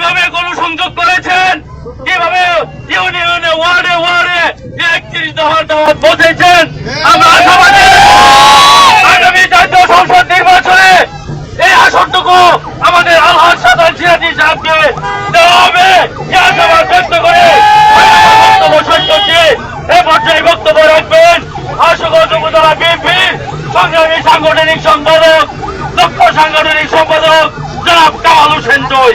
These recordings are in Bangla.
কীভাবে গণসংযোগ করেছেন? কীভাবে ইউনিয়নে, ওয়ার্ডে ওয়ার্ডে একত্রিশ দফার দাওয়াত পৌঁছেছেন আমরা আশাবাদী। আগামী জাতীয় সংসদ নির্বাচনে এই আসনটুকু আমাদের দেওয়া হবে। আশাবাদ ব্যক্ত করে পর্যায়ে বক্তব্য রাখবেন আশুগঞ্জ উপজেলা সংগ্রামী সাংগঠনিক সম্পাদক, দক্ষ সাংগঠনিক সম্পাদক জনাব কামাল হোসেন জয়।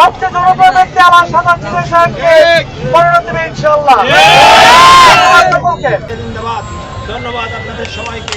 সবচেয়ে জনপ্রিয় ব্যক্তি আমার সাধারণ ছিলেন সাহেবকে মনোনয়ন দেবে ইনশাল্লাহ ধন্যবাদ। আপনাদের সবাইকে।